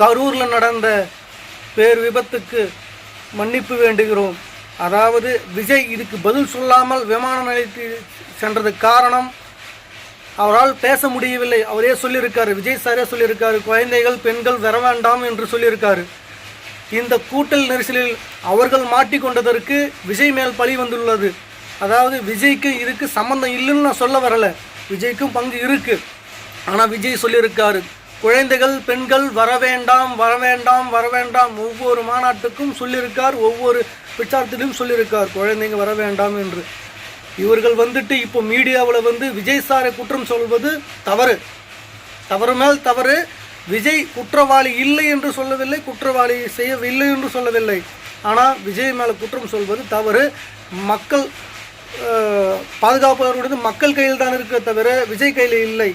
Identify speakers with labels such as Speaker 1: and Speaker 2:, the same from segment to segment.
Speaker 1: கரூரில் நடந்த பேர் விபத்துக்கு மன்னிப்பு வேண்டுகிறோம். அதாவது விஜய் இதுக்கு பதில் சொல்லாமல் விமான நிலையத்தில் சென்றது காரணம். அவரால் பேச முடியவில்லை. அவரே சொல்லியிருக்காரு விஜய் சாரே சொல்லியிருக்காரு குழந்தைகள் பெண்கள் வர வேண்டாம் என்று சொல்லியிருக்காரு. இந்த கூட்டல் நெரிசலில் அவர்கள் மாட்டிக்கொண்டதற்கு விஜய் மேல் பழி வந்துள்ளது. அதாவது விஜய்க்கு இதுக்கு சம்மந்தம் இல்லைன்னு நான் சொல்ல வரலை. விஜய்க்கும் பங்கு இருக்குது ஆனால் விஜய் சொல்லியிருக்காரு குழந்தைகள் பெண்கள் வர வேண்டாம் வரவேண்டாம் வர வேண்டாம் ஒவ்வொரு மாநாட்டுக்கும் சொல்லியிருக்கார் ஒவ்வொரு பிரச்சாரத்திலும் சொல்லியிருக்கார் குழந்தைங்க வர வேண்டாம் என்று. இவர்கள் வந்துட்டு இப்போ மீடியாவில் வந்து விஜய் சாரை குற்றம் சொல்வது தவறு. தவறு மேல் தவறு. விஜய் குற்றவாளி இல்லை என்று சொல்லவில்லை குற்றவாளி செய்யவில்லை என்று சொல்லவில்லை. ஆனால் விஜய் மேலே குற்றம் சொல்வது தவறு. மக்கள் பாதுகாப்பு பாதுகாப்பவர்களுடைய மக்கள் கையில் தான் இருக்க தவிர விஜய் கையில் இல்லை.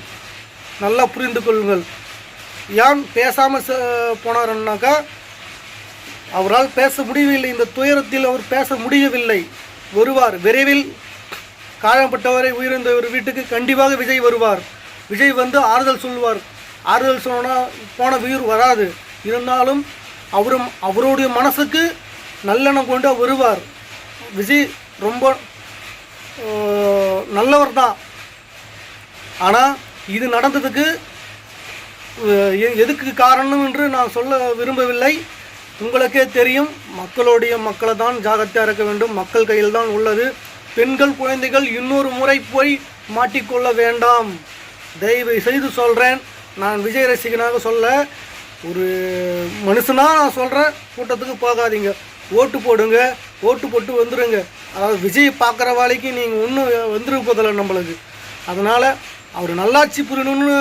Speaker 1: நல்லா புரிந்து கொள்ளுங்கள். ஏன் பேசாமல் போனாருன்னாக்கா அவரால் பேச முடியவில்லை. இந்த துயரத்தில் அவர் பேச முடியவில்லை. வருவார். விரைவில் காயப்பட்டவரை உயிரிழந்த ஒரு வீட்டுக்கு கண்டிப்பாக விஜய் வருவார். விஜய் வந்து ஆறுதல் சொல்லுவார். ஆறுதல் சொன்னால் போன உயிர் வராது. இருந்தாலும் அவரும் அவருடைய மனசுக்கு நல்லெண்ணம் கொண்டு வருவார். விஜய் ரொம்ப நல்லவர் தான். ஆனால் இது நடந்ததுக்கு எதுக்கு காரணம் என்று நான் சொல்ல விரும்பவில்லை. உங்களுக்கே தெரியும் மக்களுடைய மக்களை தான் ஜாகிரதையாக இருக்க வேண்டும். மக்கள் கையில் தான் உள்ளது. பெண்கள் குழந்தைகள் இன்னொரு முறை போய் மாட்டிக்கொள்ள வேண்டாம். தயவு செய்து சொல்கிறேன் நான் விஜய் ரசிகனாக சொல்ல ஒரு மனுஷனாக நான் சொல்கிறேன் கூட்டத்துக்கு போகாதீங்க. ஓட்டு போடுங்க ஓட்டு போட்டு வந்துடுங்க அதாவது விஜய் பார்க்குற வேலைக்கு நீங்கள் ஒன்றும் வந்துருப்பதில்லை நம்மளுக்கு. அதனால் அவர் நல்லாட்சி புரியணும்னு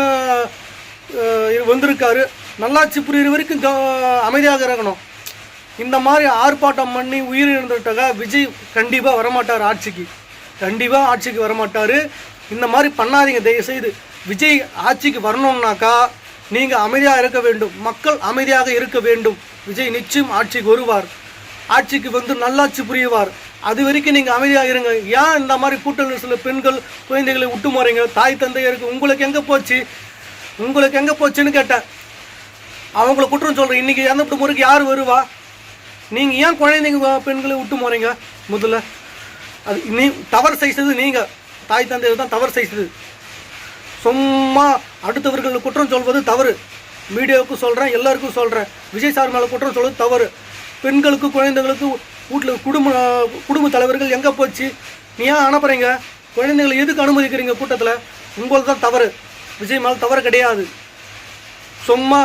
Speaker 1: வந்திருக்காரு. நல்லாட்சி புரியுற வரைக்கும் அமைதியாக இருக்கணும் இந்த மாதிரி ஆர்ப்பாட்டம் பண்ணி உயிர் இழந்துட்டாக்கா விஜய் கண்டிப்பாக வரமாட்டார் ஆட்சிக்கு. கண்டிப்பாக ஆட்சிக்கு வரமாட்டார். இந்த மாதிரி பண்ணாதீங்க தயவுசெய்து. விஜய் ஆட்சிக்கு வரணும்னாக்கா நீங்கள் அமைதியாக இருக்க வேண்டும். மக்கள் அமைதியாக இருக்க வேண்டும். விஜய் நிச்சயம் ஆட்சிக்கு வருவார். ஆட்சிக்கு வந்து நல்லாட்சி புரியுவார் அது வரைக்கும் நீங்கள் அமைதியாக இருங்க. ஏன் இந்த மாதிரி கூட்டணி சில பெண்கள் குழந்தைகளை விட்டு போகிறீங்க தாய் தந்தையருக்கு உங்களுக்கு எங்கே போச்சு? உங்களுக்கு எங்கே போச்சுன்னு கேட்டேன். அவங்கள குற்றம் சொல்கிறேன் இன்றைக்கி எந்த முறைக்கு யார் வருவா? நீங்கள் ஏன் குழந்தைங்க பெண்களை விட்டு போகிறீங்க முதல்ல. அது நீ தவறு செய்தது நீங்கள் தாய் தந்தையர் தான் தவறு செய்தது. சும்மா அடுத்தவர்கள் குற்றம் சொல்வது தவறு. மீடியாவுக்கு சொல்கிறேன் எல்லாருக்கும் சொல்கிறேன் விஜய் சார் மேலே குற்றம் சொல்வது தவறு. பெண்களுக்கு குழந்தைங்களுக்கு வீட்டில் குடும்ப குடும்ப தலைவர்கள் எங்கே போச்சு? நீ ஏன் அனுப்புகிறீங்க குழந்தைங்களை எதுக்கு அனுமதிக்கிறீங்க கூட்டத்தில்? உங்களுக்கு தான் தவறு. விஜய் மேலே தவறு கிடையாது. சும்மா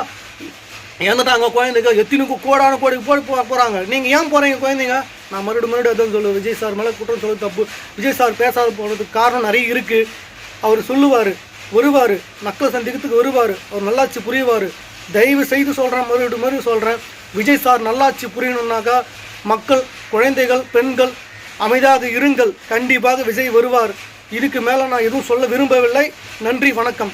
Speaker 1: இறந்துட்டாங்க குழந்தைங்க எத்தினுக்கு கோடான கோடி போய் போ போகிறாங்க நீங்கள் ஏன் போகிறீங்க குழந்தைங்க? நான் மறுபடியும் மறுபடியும் எதுவும் சொல்லுவேன். விஜய் சார் மேலே குற்றம் சொல்ல தப்பு. விஜய் சார் பேசாத போனதுக்கு காரணம் நிறைய இருக்குது அவர் சொல்லுவார் வருவார் மக்களை சந்திக்கிறதுக்கு வருவார். அவர் நல்லாட்சி புரியுவார் தயவு செய்து சொல்கிறேன் மறுபடியும் மறுபடியும் சொல்கிறேன் விஜய் சார் நல்லாட்சி புரியணுன்னாக்கா மக்கள் குழந்தைகள் பெண்கள் அமைதியாக இருங்கள். கண்டிப்பாக விஜய் வருவார். இதுக்கு மேலே நான் எதுவும் சொல்ல விரும்பவில்லை. நன்றி வணக்கம்.